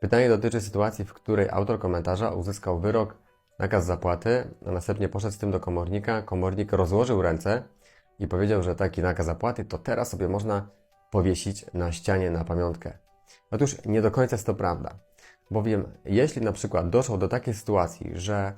Pytanie dotyczy sytuacji, w której autor komentarza uzyskał wyrok, nakaz zapłaty, a następnie poszedł z tym do komornika. Komornik rozłożył ręce i powiedział, że taki nakaz zapłaty to teraz sobie można powiesić na ścianie na pamiątkę. Otóż nie do końca jest to prawda, bowiem jeśli na przykład doszło do takiej sytuacji, że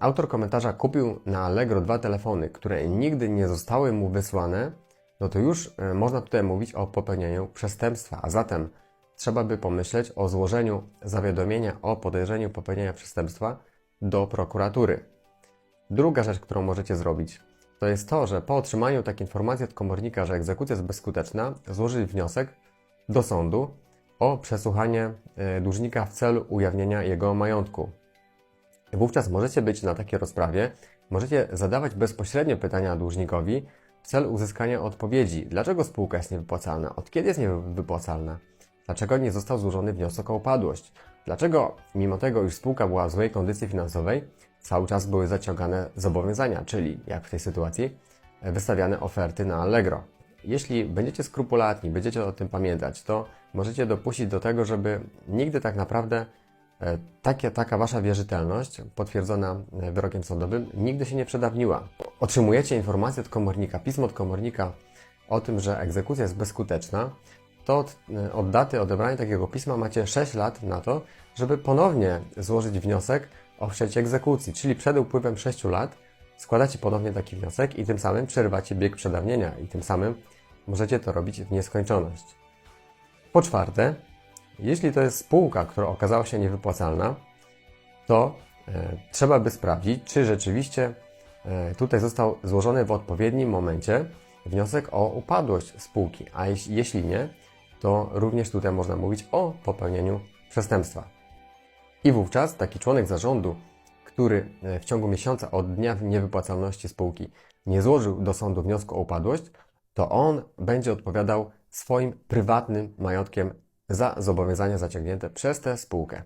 autor komentarza kupił na Allegro dwa telefony, które nigdy nie zostały mu wysłane, no to już e, można tutaj mówić o popełnieniu przestępstwa, a zatem trzeba by pomyśleć o złożeniu zawiadomienia o podejrzeniu popełnienia przestępstwa do prokuratury. Druga rzecz, którą możecie zrobić, to jest to, że po otrzymaniu takiej informacji od komornika, że egzekucja jest bezskuteczna, złożyć wniosek do sądu o przesłuchanie e, dłużnika w celu ujawnienia jego majątku. Wówczas możecie być na takiej rozprawie, możecie zadawać bezpośrednio pytania dłużnikowi w celu uzyskania odpowiedzi. Dlaczego spółka jest niewypłacalna? Od kiedy jest niewypłacalna? Dlaczego nie został złożony wniosek o upadłość? Dlaczego, mimo tego, iż spółka była w złej kondycji finansowej, cały czas były zaciągane zobowiązania, czyli, jak w tej sytuacji, wystawiane oferty na Allegro? Jeśli będziecie skrupulatni, będziecie o tym pamiętać, to możecie dopuścić do tego, żeby nigdy tak naprawdę e, taka wasza wierzytelność, potwierdzona e, wyrokiem sądowym, nigdy się nie przedawniła. Otrzymujecie informację od komornika, pismo od komornika o tym, że egzekucja jest bezskuteczna, to od, od daty odebrania takiego pisma macie 6 lat na to, żeby ponownie złożyć wniosek o wszczęcie egzekucji, czyli przed upływem 6 lat składacie ponownie taki wniosek i tym samym przerywacie bieg przedawnienia i tym samym możecie to robić w nieskończoność. Po czwarte, jeśli to jest spółka, która okazała się niewypłacalna, to e, trzeba by sprawdzić, czy rzeczywiście e, tutaj został złożony w odpowiednim momencie wniosek o upadłość spółki, a jeśli nie, to również tutaj można mówić o popełnieniu przestępstwa. I wówczas taki członek zarządu, który e, w ciągu miesiąca od dnia niewypłacalności spółki nie złożył do sądu wniosku o upadłość, to on będzie odpowiadał swoim prywatnym majątkiem za zobowiązania zaciągnięte przez tę spółkę.